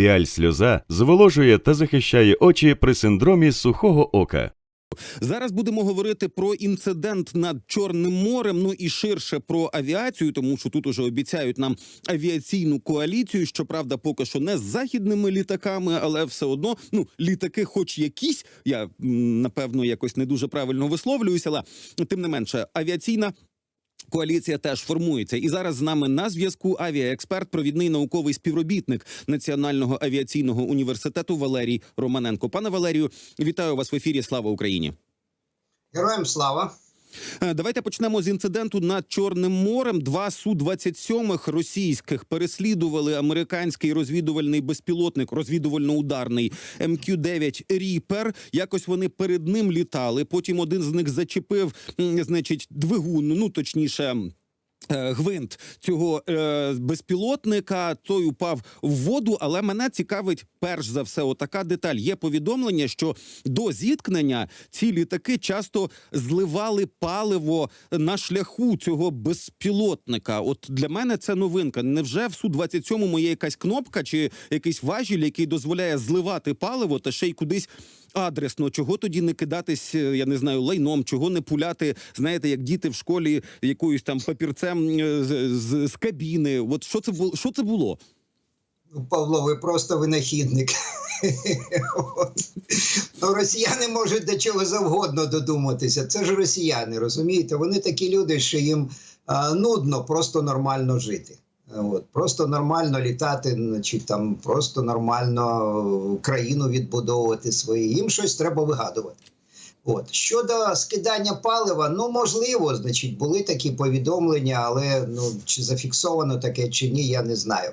Піаль сльоза зволожує та захищає очі при синдромі сухого ока. Зараз будемо говорити про інцидент над Чорним морем. Ну і ширше про авіацію, тому що тут уже обіцяють нам авіаційну коаліцію. Щоправда, поки що не з західними літаками, але все одно ну літаки, хоч якісь. Я напевно якось не дуже правильно висловлююся, але тим не менше, авіаційна. Коаліція теж формується, і зараз з нами на зв'язку авіаексперт, провідний науковий співробітник Національного авіаційного університету Валерій Романенко. Пане Валерію, вітаю вас в ефірі. Слава Україні! Героям слава. Е, Давайте почнемо з інциденту над Чорним морем. Два су 27 російських переслідували американський розвідувальний безпілотник, розвідувально-ударний МК-9 Ріпер. Якось вони перед ним літали. Потім один з них зачепив, значить, двигун. Ну точніше. Е, Гвинт цього е, безпілотника той упав в воду, але мене цікавить перш за все отака деталь. Є повідомлення, що до зіткнення ці літаки часто зливали паливо на шляху цього безпілотника. От для мене це новинка. Невже в су 27 є якась кнопка чи якийсь важіль, який дозволяє зливати паливо та ще й кудись адресно? Чого тоді не кидатись, е, я не знаю, лайном, чого не пуляти, знаєте, як діти в школі якоюсь там папірцем е, з, з, з кабіни? От що це було? Що це було? Ну, Павло, ви просто винахідник. Ну, росіяни можуть до чого завгодно додуматися. Це ж росіяни, розумієте? Вони такі люди, що їм а, нудно просто нормально жити. От. Просто нормально літати, значить, там просто нормально країну відбудовувати свої. Їм щось треба вигадувати. От щодо скидання палива, ну можливо, значить, були такі повідомлення, але ну чи зафіксовано таке чи ні, я не знаю.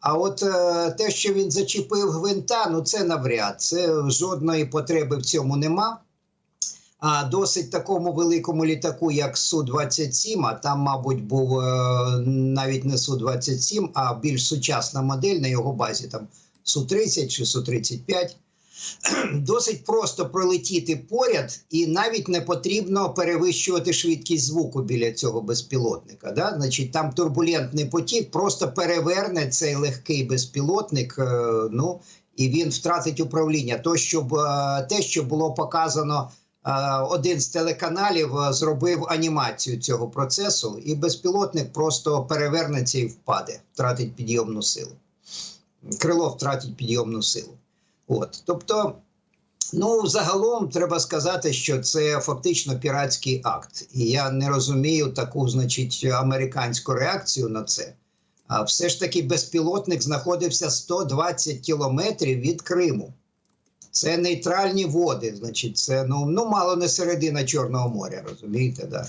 А от е, те, що він зачепив гвинта, ну це навряд. Це жодної потреби в цьому нема. А досить такому великому літаку, як Су-27, а там, мабуть, був е, навіть не Су-27, а більш сучасна модель на його базі, там Су-30 чи Су-35. Досить просто пролетіти поряд, і навіть не потрібно перевищувати швидкість звуку біля цього безпілотника. Да? Значить, там турбулентний потік просто переверне цей легкий безпілотник. е, ну і він втратить управління. То, що е, те, що було показано, один з телеканалів е, зробив анімацію цього процесу, і безпілотник просто перевернеться і впаде, втратить підйомну силу. Крило втратить підйомну силу. От, тобто, ну загалом треба сказати, що це фактично піратський акт, і я не розумію таку, значить, американську реакцію на це. А все ж таки безпілотник знаходився 120 кілометрів від Криму. Це нейтральні води, значить, це ну, ну мало не середина Чорного моря, розумієте? Да?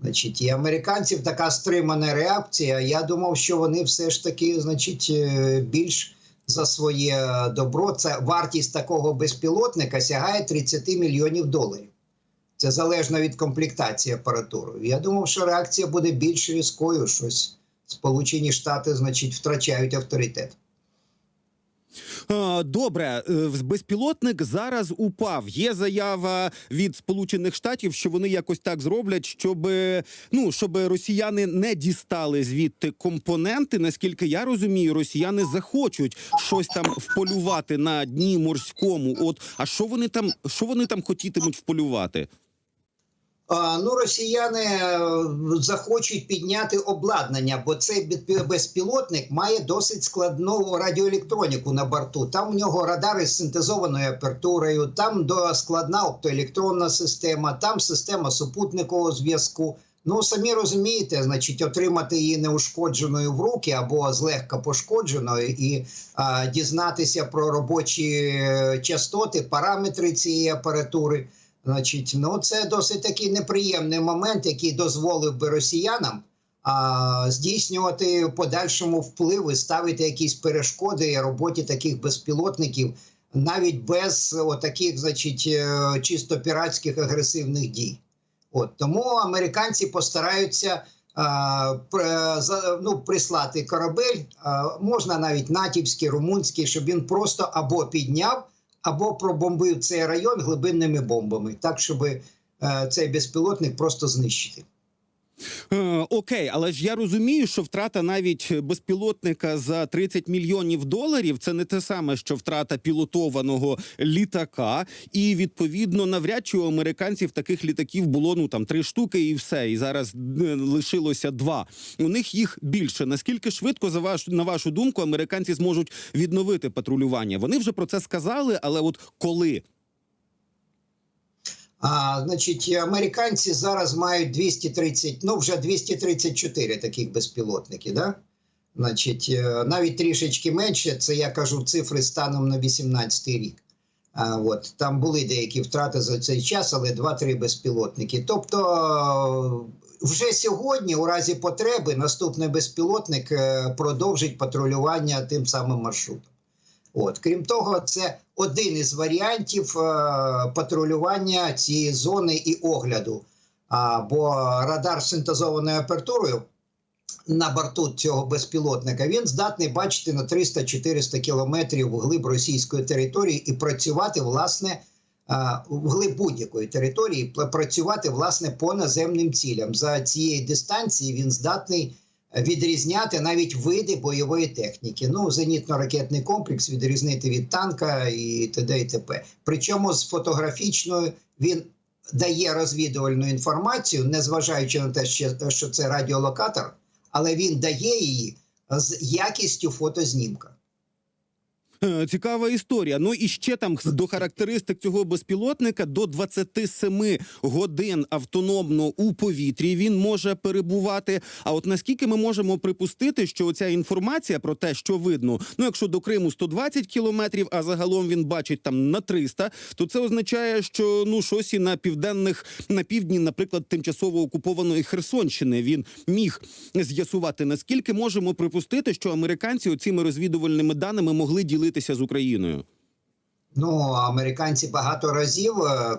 Значить, і американців така стримана реакція. Я думав, що вони все ж таки, значить, е, більш за своє добро. Це вартість такого безпілотника сягає 30 мільйонів доларів. Це залежно від комплектації апаратури. Я думав, що реакція буде більш різкою. Щось Сполучені Штати, значить, втрачають авторитет. Добре, е, безпілотник зараз упав. Є заява від Сполучених Штатів, що вони якось так зроблять, щоб ну щоб росіяни не дістали звідти компоненти. Наскільки я розумію, росіяни захочуть щось там вполювати на дні морському. От а що вони там, що вони там хотітимуть вполювати? Ну, росіяни е, захочуть підняти обладнання, бо цей бе- безпілотник має досить складну радіоелектроніку на борту. Там у нього радари з синтезованою апертурою, там до складна оптоелектронна система, там система супутникового зв'язку. Ну, самі розумієте, значить, отримати її неушкодженою в руки або злегка пошкодженою, і а, дізнатися про робочі е, частоти, параметри цієї апаратури. Значить, ну це досить такий неприємний момент, який дозволив би росіянам а, здійснювати подальшому вплив і ставити якісь перешкоди роботі таких безпілотників, навіть без отаких, значить, е, чисто піратських агресивних дій. От тому американці постараються а, пр- ну, прислати корабель, можна навіть натівський, румунський, щоб він просто або підняв або пробомбив цей район глибинними бомбами, так щоб е, цей безпілотник просто знищити. Е, окей, але ж я розумію, що втрата навіть безпілотника за 30 мільйонів доларів це не те саме, що втрата пілотованого літака. І відповідно, навряд чи у американців таких літаків було ну там три штуки, і все. І зараз е, лишилося два. У них їх більше. Наскільки швидко за ваш на вашу думку американці зможуть відновити патрулювання? Вони вже про це сказали, але от коли? Значить, американці зараз мають 230, ну вже 234 таких безпілотники, да? Значить, е, навіть трішечки менше, це я кажу цифри станом на 18 рік. А, от, там були деякі втрати за цей час, але 2-3 безпілотники. Тобто, е, вже сьогодні, у разі потреби, наступний безпілотник е, продовжить патрулювання тим самим маршрутом. От, крім того, це один із варіантів е, патрулювання цієї зони і огляду. А, бо радар з синтезованою апертурою на борту цього безпілотника він здатний бачити на 300-400 кілометрів вглиб російської території і працювати власне а, вглиб будь-якої території, працювати власне по наземним цілям. За цієї дистанції він здатний відрізняти навіть види бойової техніки. Ну, зенітно-ракетний комплекс відрізнити від танка і т.д. і т.п. Причому з фотографічною він дає розвідувальну інформацію, незважаючи на те, що- це радіолокатор, але він дає її з якістю фотознімка. Е, Цікава історія. Ну і ще там до характеристик цього безпілотника до 27 годин автономно у повітрі він може перебувати. А от наскільки ми можемо припустити, що оця інформація про те, що видно, ну якщо до Криму 120 кілометрів, а загалом він бачить там на 300, то це означає, що ну щось і на південних на півдні, наприклад, тимчасово окупованої Херсонщини він міг з'ясувати. Наскільки можемо припустити, що американці оціми розвідувальними даними могли ділитися з Україною? Ну, американці багато разів е,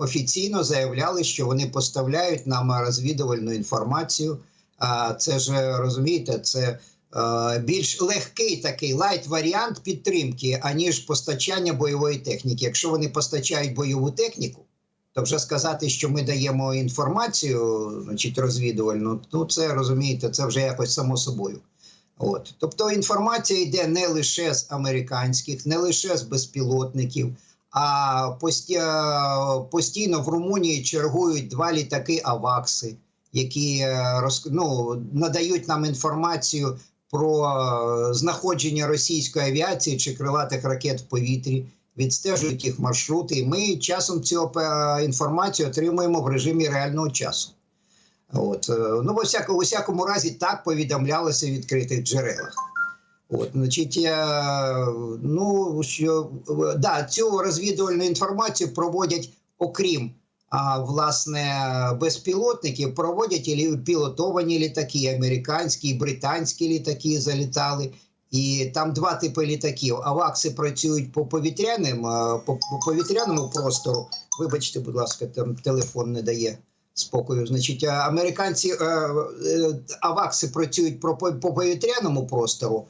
офіційно заявляли, що вони поставляють нам розвідувальну інформацію. А це ж розумієте, це е, більш легкий такий лайт варіант підтримки, аніж постачання бойової техніки. Якщо вони постачають бойову техніку, то вже сказати, що ми даємо інформацію, значить розвідувальну, ну це розумієте, це вже якось само собою. От. Тобто інформація йде не лише з американських, не лише з безпілотників, а пості... постійно в Румунії чергують два літаки Авакси, які е, ну, надають нам інформацію про е, знаходження російської авіації чи крилатих ракет в повітрі, відстежують їх маршрути. І ми часом цю інформацію отримуємо в режимі реального часу. От е, ну, во всякому, у всякому разі, так повідомлялося в відкритих джерелах. От, значить, ну що да, цю розвідувальну інформацію проводять, окрім а, власне безпілотників, проводять і пілотовані літаки, американські і британські літаки залітали. І там два типи літаків. Авакси працюють по повітряним, е, по повітряному простору. Вибачте, будь ласка, там телефон не дає спокою. Значить, американці е, е, авакси працюють по по повітряному простору,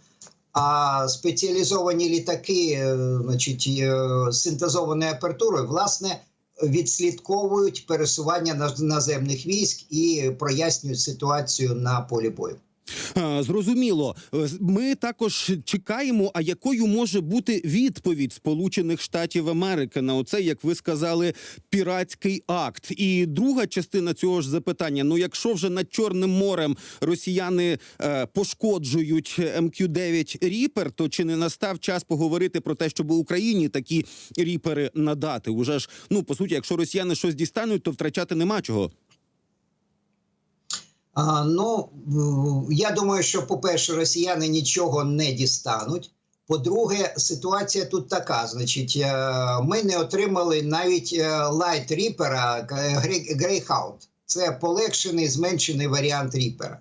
а спеціалізовані літаки, е, значить, синтезованою апертурою, власне, відслідковують пересування наземних військ і прояснюють ситуацію на полі бою. Зрозуміло, Е, ми також чекаємо, а якою може бути відповідь Сполучених Штатів Америки на оцей, як ви сказали, піратський акт. І друга частина цього ж запитання: ну, якщо вже над Чорним морем росіяни е, пошкоджують МК-9 Ріпер, то чи не настав час поговорити про те, щоб Україні такі ріпери надати? Уже ж ну по суті, якщо росіяни щось дістануть, то втрачати нема чого. Ну, я думаю, що, по-перше, росіяни нічого не дістануть. По-друге, ситуація тут така: значить, е, ми не отримали навіть лайт ріпера Greyhound. Це полегшений, зменшений варіант ріпера.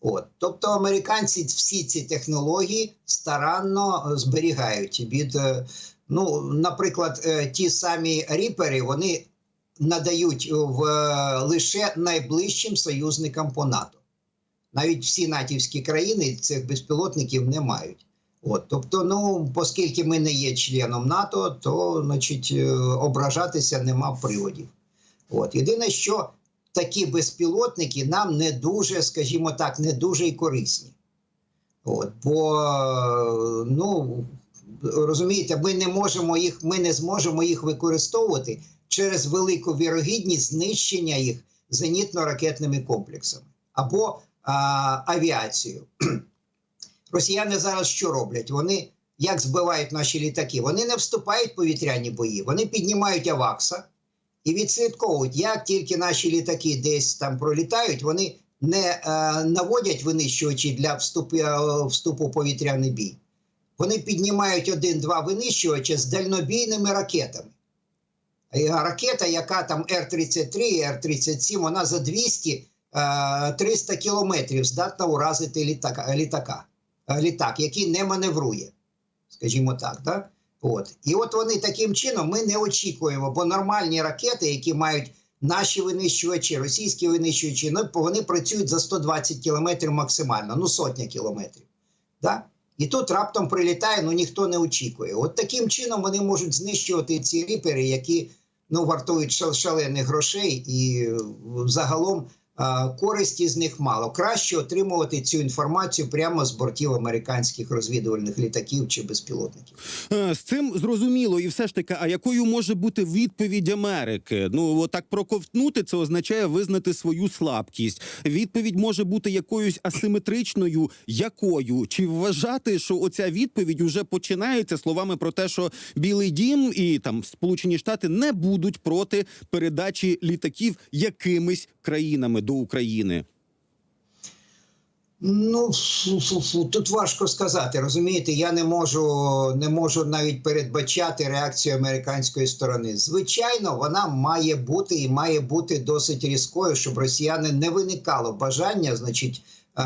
От. Тобто американці всі ці технології старанно зберігають від, е, ну, наприклад, е, ті самі ріпери, вони надають в е, лише найближчим союзникам по НАТО. Навіть всі натівські країни цих безпілотників не мають. От, тобто, ну, оскільки ми не є членом НАТО, то значить, е, ображатися нема приводів. От. Єдине, що такі безпілотники нам не дуже, скажімо так, не дуже і корисні. От, бо е, ну розумієте, ми не можемо їх, ми не зможемо їх використовувати через велику вірогідність знищення їх зенітно-ракетними комплексами або а, авіацією. Росіяни зараз що роблять? Вони як збивають наші літаки? Вони не вступають в повітряні бої, вони піднімають Авакса і відслідковують, як тільки наші літаки десь там пролітають, вони не е, наводять винищувачі для вступу, е, вступу в повітряний бій. Вони піднімають один-два винищувача з дальнобійними ракетами. І Ракета, яка там Р-33, Р-37, вона за 200 е, 300 кілометрів здатна уразити літака, літака, е, літак, який не маневрує, скажімо так. Да? От. І от вони таким чином ми не очікуємо, бо нормальні ракети, які мають наші винищувачі, російські винищувачі, ну, вони працюють за 120 кілометрів максимально, ну сотня кілометрів. Да? І тут раптом прилітає, ну ніхто не очікує. От таким чином вони можуть знищувати ці ріпери, які ну, вартують шал- шалених грошей, і е, загалом користі з них мало. Краще отримувати цю інформацію прямо з бортів американських розвідувальних літаків чи безпілотників. Е, З цим зрозуміло, і все ж таки, а якою може бути відповідь Америки? Ну отак проковтнути це означає визнати свою слабкість. Відповідь може бути якоюсь асиметричною. Якою чи вважати, що оця відповідь уже починається словами про те, що Білий Дім і там Сполучені Штати не будуть проти передачі літаків якимись країнами до України? Ну тут важко сказати. Розумієте, я не можу не можу навіть передбачати реакцію американської сторони. Звичайно, вона має бути і має бути досить різкою, щоб росіяни не виникало бажання, значить. е,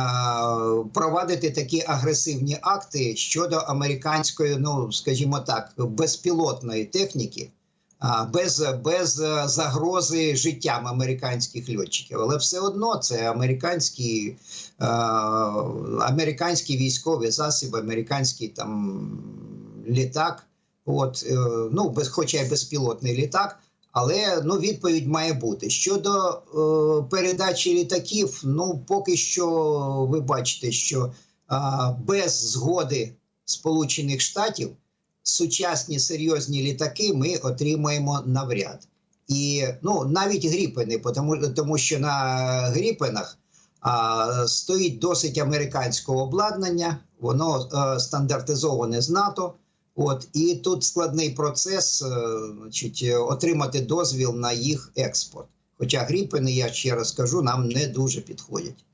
Провадити такі агресивні акти щодо американської, ну скажімо так, безпілотної техніки, без, без е, загрози життям американських льотчиків. Але все одно це американські, е, американські військові засоби, американський там літак. От, е, ну, без, хоча й безпілотний літак. Але ну, відповідь має бути. Щодо е, передачі літаків, ну поки що ви бачите, що е, без згоди Сполучених Штатів сучасні серйозні літаки ми отримаємо навряд. І ну навіть гріпени, тому, тому що на гріпенах а, стоїть досить американського обладнання, воно е, стандартизоване з НАТО. От і тут складний процес, е, значить, отримати дозвіл на їх експорт. Хоча гріпени, я ще раз кажу, нам не дуже підходять.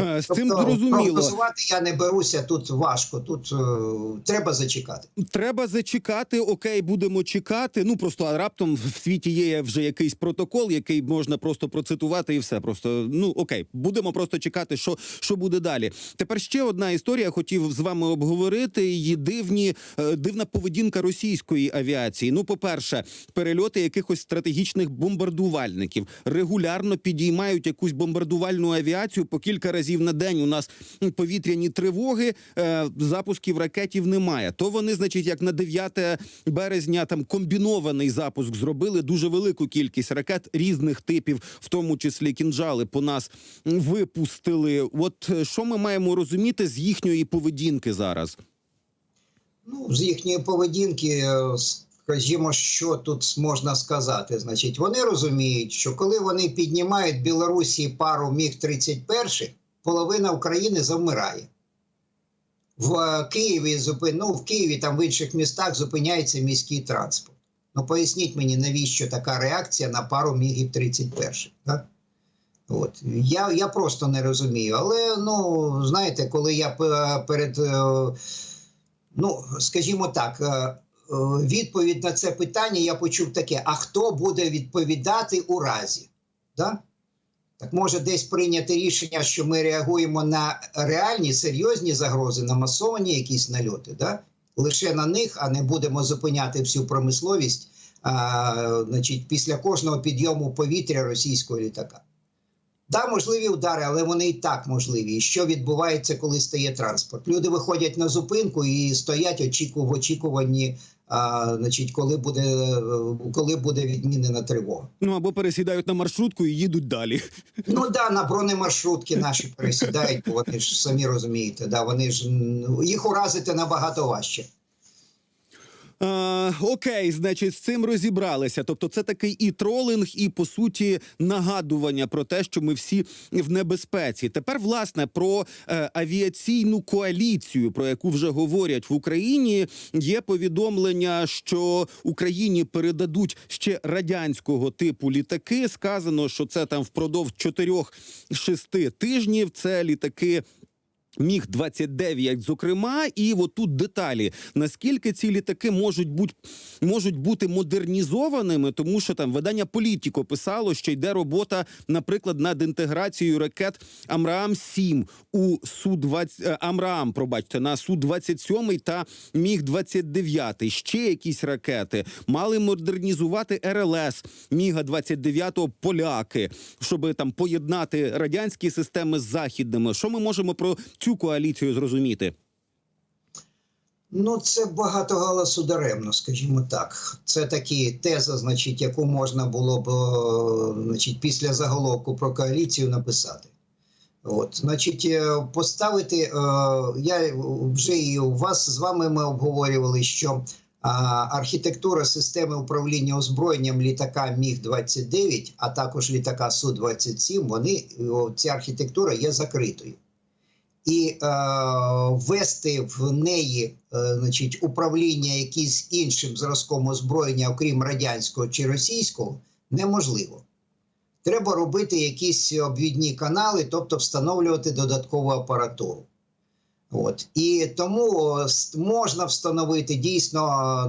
Е, з цим Тобто, зрозуміло. прогнозувати я не беруся тут важко. Тут е, треба зачекати. Треба зачекати. Окей, будемо чекати. Ну просто а раптом в світі є вже якийсь протокол, який можна просто процитувати, і все. Просто ну окей, будемо просто чекати, що, що буде далі. Тепер ще одна історія. Хотів з вами обговорити. Її дивні е, дивна поведінка російської авіації. Ну, по перше, перельоти якихось стратегічних бомбардувальників регулярно підіймають якусь бомбардувальну авіацію по кілька разів на день. У нас повітряні тривоги, е, запусків ракетів немає. То вони, значить, як на 9 березня там комбінований запуск зробили дуже велику кількість ракет різних типів, в тому числі кінжали, по нас випустили. От е, що ми маємо розуміти з їхньої поведінки зараз? Ну, з їхньої поведінки, е, скажімо, що тут можна сказати. Значить, вони розуміють, що коли вони піднімають Білорусі пару міг 31 половина України завмирає. В е, Києві ну, в Києві там в інших містах зупиняється міський транспорт. Ну, поясніть мені, навіщо така реакція на пару мігів 31 так? От. Я, я просто не розумію. Але ну, знаєте, коли я перед. е, Ну, скажімо так, е, відповідь на це питання я почув таке: а хто буде відповідати у разі? Да? Так може десь прийняти рішення, що ми реагуємо на реальні серйозні загрози, на масовані якісь нальоти, да? лише на них, а не будемо зупиняти всю промисловість а, значить, після кожного підйому повітря російського літака. Да, можливі удари, але вони і так можливі. І що відбувається, коли стає транспорт? Люди виходять на зупинку і стоять в очікуванні, а, значить, коли буде, коли буде відмінена тривога. Ну або пересідають на маршрутку і їдуть далі. Ну да, на бронемаршрутки наші пересідають, бо вони ж самі розумієте, да, вони ж м, їх уразити набагато важче. Е, окей, значить, з цим розібралися. Тобто, це такий і тролинг, і по суті нагадування про те, що ми всі в небезпеці. Тепер, власне, про е, авіаційну коаліцію, про яку вже говорять в Україні. Є повідомлення, що Україні передадуть ще радянського типу літаки. Сказано, що це там впродовж 4-6 тижнів. Це літаки. Міг 29 зокрема, і отут деталі. Наскільки ці літаки можуть бути можуть бути модернізованими, тому що там видання Політіко писало, що йде робота, наприклад, над інтеграцією ракет Амраам 7 у су 20 Амраам, пробачте, на су 27 та Міг 29 Ще якісь ракети мали модернізувати РЛС Міга 29 поляки, щоб там поєднати радянські системи з західними. Що ми можемо про цю коаліцію зрозуміти? Ну, це багато галасу даремно, скажімо так. Це такі теза, значить, яку можна було б е, значить, після заголовку про коаліцію написати. От, значить, е, поставити, е, я вже і у вас з вами ми обговорювали, що архітектура системи управління озброєнням літака Міг 29 а також літака Су 27 вони ця архітектура є закритою і е, ввести в неї е, значить, управління якимсь іншим зразком озброєння, окрім радянського чи російського, неможливо. Треба робити якісь обвідні канали, тобто встановлювати додаткову апаратуру. От. І тому можна встановити дійсно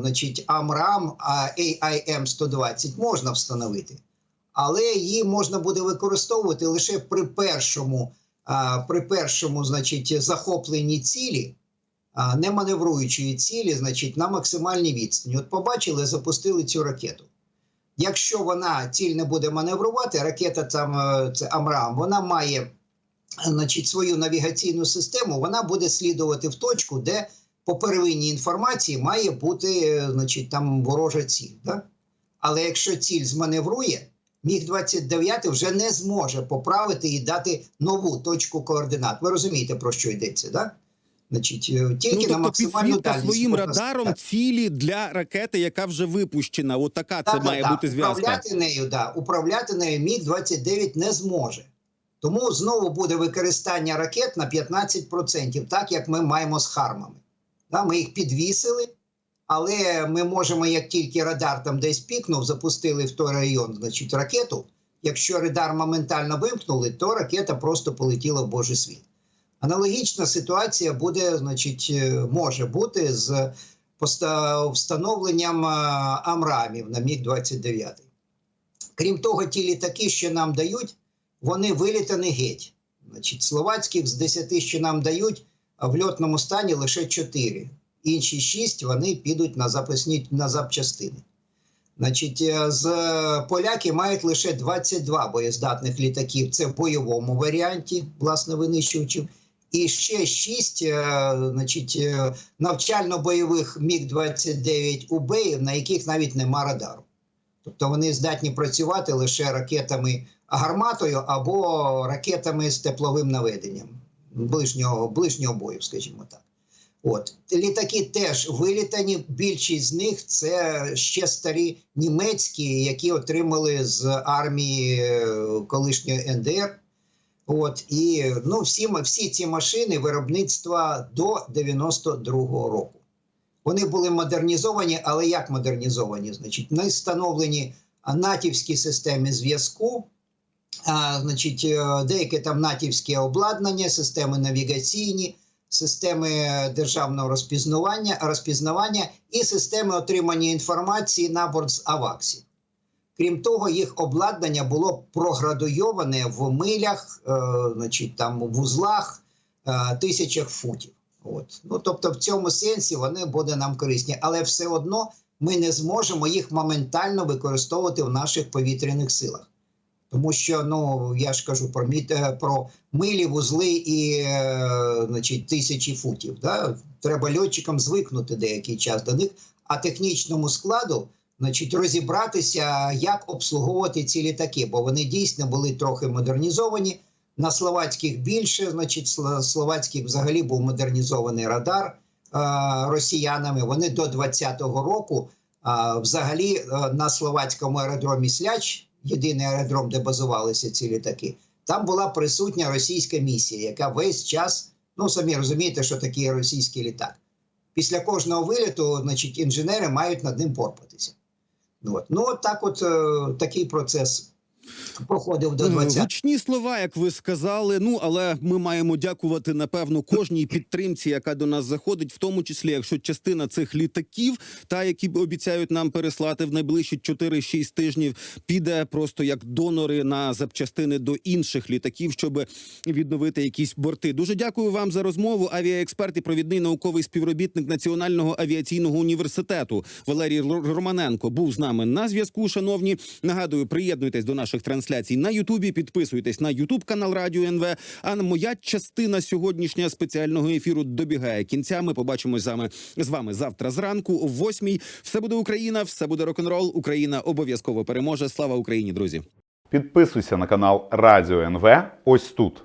значить, AMRAM, а AIM 120 можна встановити, але її можна буде використовувати лише при першому при першому, значить, захопленні цілі, не маневруючої цілі, значить, на максимальній відстані. От побачили, запустили цю ракету. Якщо вона ціль не буде маневрувати, ракета там е, це Амрам, вона має значить, свою навігаційну систему, вона буде слідувати в точку, де по первинній інформації має бути е, значить, там ворожа ціль. Да? Але якщо ціль зманеврує, Міг 29 вже не зможе поправити і дати нову точку координат. Ви розумієте, про що йдеться, да? Значить, е, тільки ну, на тобто максимальну дальність своїм радаром ставити. цілі для ракети, яка вже випущена. От така це Так, має так, бути зв'язка. Управляти нею, да, управляти нею Міг 29 не зможе. Тому знову буде використання ракет на 15%, так як ми маємо з хармами. Да, ми їх підвісили, але ми можемо, як тільки радар там десь пікнув, запустили в той район значить, ракету. Якщо радар моментально вимкнули, то ракета просто полетіла в Божий світ. Аналогічна ситуація буде, значить, е, може бути з встановленням е, амрамів на Міг 29 Крім того, ті літаки, що нам дають, вони вилітані геть. Значить, словацьких з 10, що нам дають, а в льотному стані лише 4. Інші 6 вони підуть на запасні на запчастини. Значить, е, з поляки мають лише 22 боєздатних літаків. Це в бойовому варіанті, власне, винищувачів. І ще 6 е, значить, е, навчально-бойових Міг-29 УБ, на яких навіть нема радару. Тобто вони здатні працювати лише ракетами гарматою або ракетами з тепловим наведенням ближнього, ближнього бою, скажімо так. От літаки теж вилітані. Більшість з них це ще старі німецькі, які отримали з армії е, колишньої НДР. От і ну, всі, всі ці машини виробництва до 92-го року. Вони були модернізовані, але як модернізовані? Значить, не встановлені натівські системи зв'язку, значить, е, деяке там натівське обладнання, системи навігаційні, системи державного розпізнавання, розпізнавання і системи отримання інформації на борт з аваксів. Крім того, їх обладнання було проградуйоване в милях, е, значить, там в узлах, е, тисячах футів. От. Ну, тобто, в цьому сенсі вони будуть нам корисні, але все одно ми не зможемо їх моментально використовувати в наших повітряних силах. Тому що ну я ж кажу про міт е, про милі, вузли і е, значить, тисячі футів. Да? Треба льотчикам звикнути деякий час до них, а технічному складу значить, розібратися, як обслуговувати ці літаки, бо вони дійсно були трохи модернізовані. На словацьких більше, значить, сло- словацьких взагалі був модернізований радар е, росіянами. Вони до 20-го року взагалі на словацькому аеродромі Сляч, єдиний аеродром, де базувалися ці літаки, там була присутня російська місія, яка весь час, ну самі розумієте, що таке російський літак. Після кожного виліту, значить, інженери мають над ним порпатися. Ну, от. ну от так, от е, такий процес проходив до Е, 20 Гучні слова, як ви сказали. Ну але ми маємо дякувати напевно кожній підтримці, яка до нас заходить, в тому числі, якщо частина цих літаків, та які обіцяють нам переслати в найближчі 4-6 тижнів, піде просто як донори на запчастини до інших літаків, щоб відновити якісь борти. Дуже дякую вам за розмову. Авіаексперт і провідний науковий співробітник Національного авіаційного університету Валерій Романенко був з нами на зв'язку. Шановні, нагадую, приєднуйтесь до наших трансляцій на Ютубі. Підписуйтесь на Ютуб канал Радіо НВ. А моя частина сьогоднішнього спеціального ефіру добігає кінця. Ми побачимось вами з вами завтра зранку о восьмій. Все буде Україна, все буде рок-н-рол. Україна обов'язково переможе. Слава Україні, друзі! Підписуйся на канал Радіо НВ ось тут.